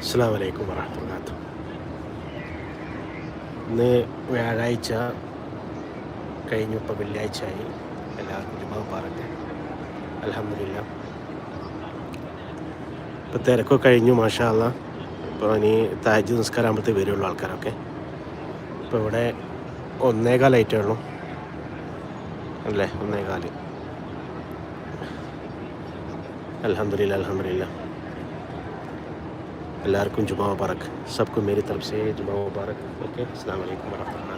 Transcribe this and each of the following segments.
അസ്സാം വലൈക്കും വറഹമത്തുള്ളാഹി ഇന്ന് വ്യാഴാഴ്ച കഴിഞ്ഞു ഇപ്പോൾ വെള്ളിയാഴ്ച ആയി എല്ലാവർക്കും ജുമാ പാറട്ടെ അലഹമില്ല ഇപ്പോൾ തിരക്കൊക്കെ കഴിഞ്ഞു മാഷാല്ല ഇപ്പോൾ ഇനി താജ് നിസ്കാരം ആകുമ്പോഴത്തേ വരുള്ളൂ ആൾക്കാരൊക്കെ. ഇപ്പോൾ ഇവിടെ ഒന്നേകാലായിട്ടേ ഉള്ളൂ. അല്ലേ? ഒന്നേകാൽ. അലഹമില്ല അലഹമില്ല എല്ലാവർക്കും ജുമാ മുബാറക്. സബ്ക്കും മേരി തലഫ് സേ ജുമാ മുബാറക്. ഓക്കെ അസ്സാം വലൈക്കും വരഹമുല്ലാ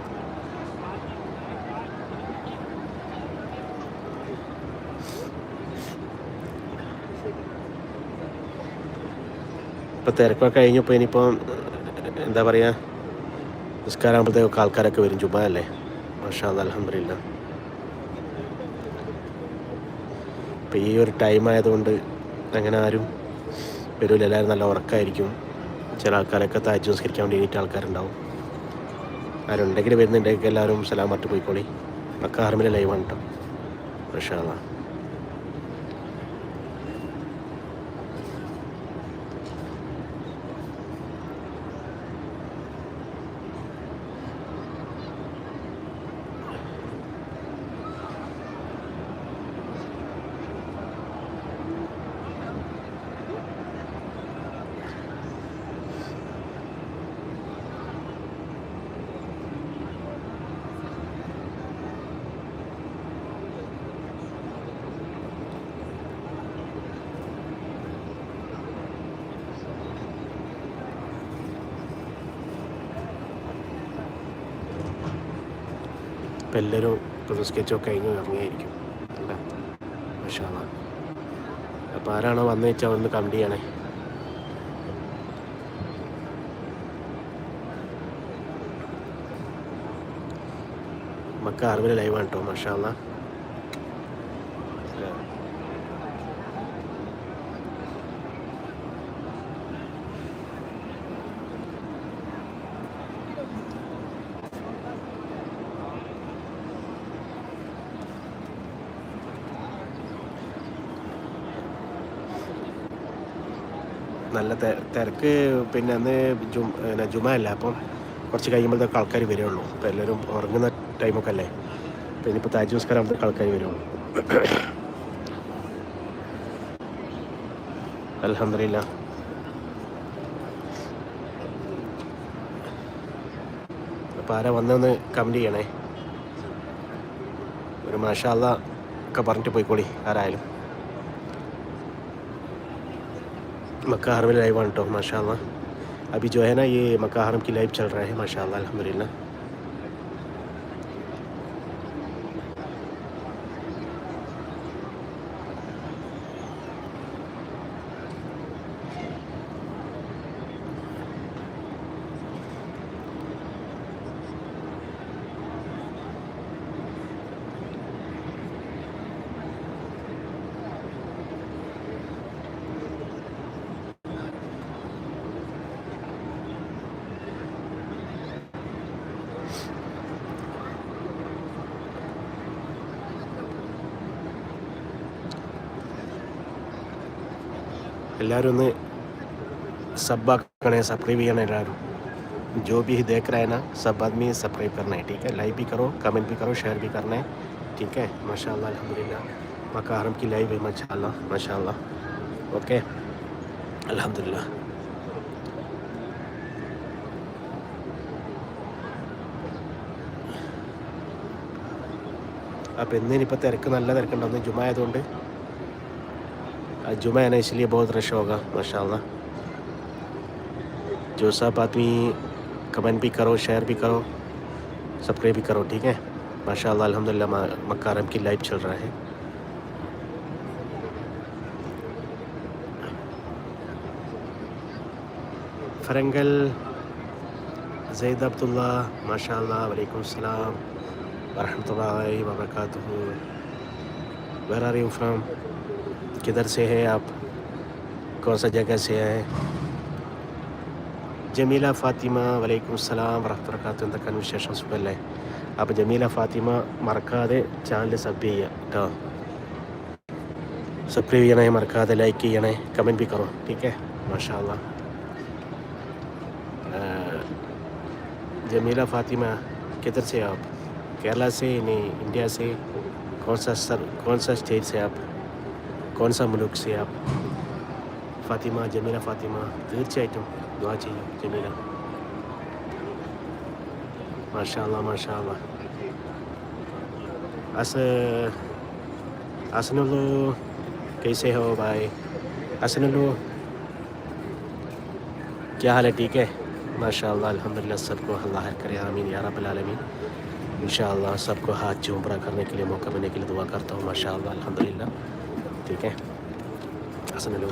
ഇപ്പോൾ തിരക്കൊക്കെ കഴിഞ്ഞപ്പോൾ ഇനിയിപ്പോൾ എന്താ പറയുക നിസ്കാരാകുമ്പോഴത്തേക്കൊക്കെ ആൾക്കാരൊക്കെ വരും ജുമാ അല്ലേ? മാഷാ അലഹമില്ല അപ്പോൾ ഈ ഒരു ടൈം ആയതുകൊണ്ട് അങ്ങനെ ആരും വരില്ല എല്ലാവരും നല്ല ഉറക്കമായിരിക്കും ചില ആൾക്കാരൊക്കെ താഴ്ച സംസ്കരിക്കാൻ വേണ്ടി എണീറ്റ ആൾക്കാരുണ്ടാവും. ആരുണ്ടെങ്കിൽ വരുന്നുണ്ടെങ്കിൽ എല്ലാവരും സലാം മറ്റു പോയിക്കോളി. മക്ക ഹാർമിലെ ലൈവാണ് കേട്ടോ മാഷാ അല്ലാ ഇപ്പം എല്ലാവരും ഇപ്പോൾ നിസ്കരിച്ചൊക്കെ കഴിഞ്ഞ് ഇറങ്ങിയായിരിക്കും അല്ല? പക്ഷേ അപ്പോൾ ആരാണോ വന്നു വെച്ചാൽ ഒന്ന് കമന്റ് ചെയ്യണേ? മക്ക അറിവിൽ ലൈവാണ് കേട്ടോ മാഷാ അല്ലാ നല്ല തിരക്ക് പിന്നെ അന്ന് ജും പിന്നെ ജുമ അല്ല അപ്പം കുറച്ച് കഴിയുമ്പോഴത്തേക്ക് ആൾക്കാർ വരുള്ളൂ. അപ്പോൾ എല്ലാവരും ഉറങ്ങുന്ന ടൈമൊക്കെ അല്ലേ? പിന്നെ ഇപ്പോൾ താജ് നമസ്കാരം ആകുമ്പോഴത്തേക്ക് ആൾക്കാർ വരുള്ളൂ. അലഹമില്ല അപ്പോൾ ആരാ വന്നൊന്ന് കമന്റ് ചെയ്യണേ? ഒരു മാഷാല്ല ഒക്കെ പറഞ്ഞിട്ട് പോയിക്കോളി ആരായാലും. مکہ حرم لائیو آن ٹاک ماشاء اللہ ابھی جو ہے نا یہ مکہ حرم کی لائیو چل رہا ہے ماشاء اللہ الحمد എല്ലാവരും ഒന്ന് സബ്ബാക്കണേ സബ്സ്ക്രൈബ് ചെയ്യണേ എല്ലാവരും जो भी देख रहे हैं ना सब आदमी सब्सक्राइब करना है ठीक है लाइक भी करो कमेंट भी करो शेयर भी करना है ठीक है माशाल्लाह अल्हम्दुलिल्लाह मक्का हरम की लाइव है माशाल्लाह माशाल्लाह ओके अल्हम्दुलिल्लाह അപ്പോൾ ഇന്നിനിപ്പോൾ തിരക്ക് നല്ല തിരക്കുണ്ടാവും ജുമ آج جمعہ ہے نا، اس لیے بہت رش ہوگا، ماشاءاللہ۔ جو سب آدمی کمنٹ بھی کرو شیئر بھی کرو سبسکرائب بھی کرو، ٹھیک ہے؟ ماشاءاللہ، الحمدللہ مکارم کی لائف چل رہا ہے۔ فرنگل، زید عبداللہ ماشاء اللہ وعلیکم السلام، ورحمۃ اللہ وبرکاتہ۔ ویر آر یو فرام کدھر سے ہیں آپ؟ کون سا جگہ سے ہیں؟ جمیلہ فاطمہ وعلیکم السلام ورحمۃ വർക്കാത്ത കൺവിശേഷം സുഖമല്ലേ അപ്പോൾ ജമീല ഫാത്തിമ മറക്കാതെ ചാനൽ സബ് ചെയ്യുക കേട്ടോ സബ്സ്ക്രൈബ് ചെയ്യണേ മറക്കാതെ ലൈക്ക് ചെയ്യണേ കമൻറ്റ് ബി കറോ ടീക്കേ മാഷാല്ല جمیلہ فاطمہ کدھر سے آپ؟ کیرلا سے نہیں، انڈیا سے؟ کون سا سر، کون سا اسٹیٹ سے آپ؟ کون سا ملک سے آپ فاطمہ جمیلہ فاطمہ تیرچم دعا چاہیے جمیلہ ماشاء اللہ ماشاء اللہ اس اسنلو کیسے ہو بھائی اسنلو کیا حال ہے ٹھیک ہے ماشاء اللہ الحمد للہ سب کو اللہ کرے آمین یا رب العالمین ان شاء اللہ سب کو ہاتھ چومبرا کرنے کے لیے موقع ملنے کے لیے دعا کرتا ہوں ماشاء اللہ الحمد للہ ठीक है असनुल्लू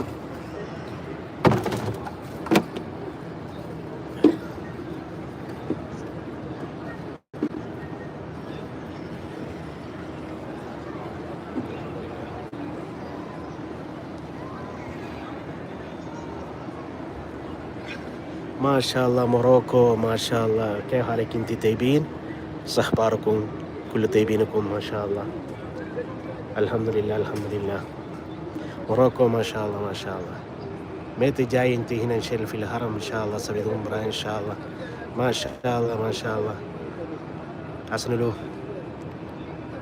ما شاء الله موروكو ما شاء الله كيف حالك انت طيبين صحباركم كل طيبينكم ما شاء الله الحمد لله الحمد لله موروكو ما شاء الله ما شاء الله متى جاي انت هنا ان شاء الله في الهرم ان شاء الله سوي عمره ان شاء الله ما شاء الله ما شاء الله حسن लो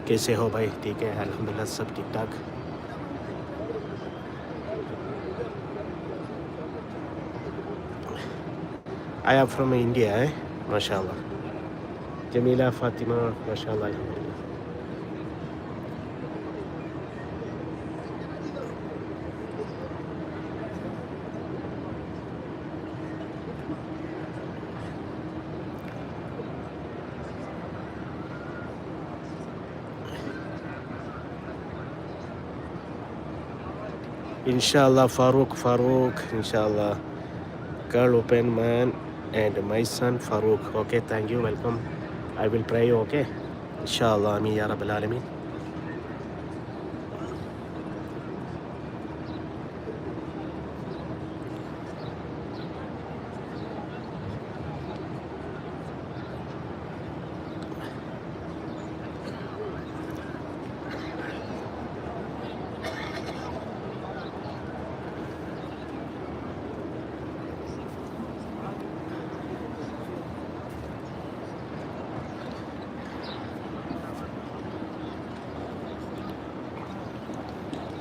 कैसे हो भाई ठीक है अल्हम्दुलिल्लाह सब ठीक ठाक I am from India, eh? MashaAllah. Jamila Fatima, MashaAllah. Alhamdulillah. Inshallah, Farooq, Farooq, Inshallah. Girl, open man, and my son Farooq. Okay, thank you, welcome. I will pray, okay? Inshallah, Ameen Ya Rabbil Alameen.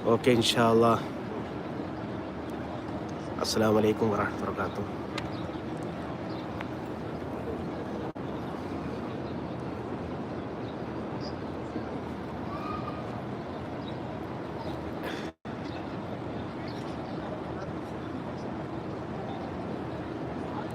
Okay, inshallah. Assalamu alaikum warahmatullahi wabarakatuh.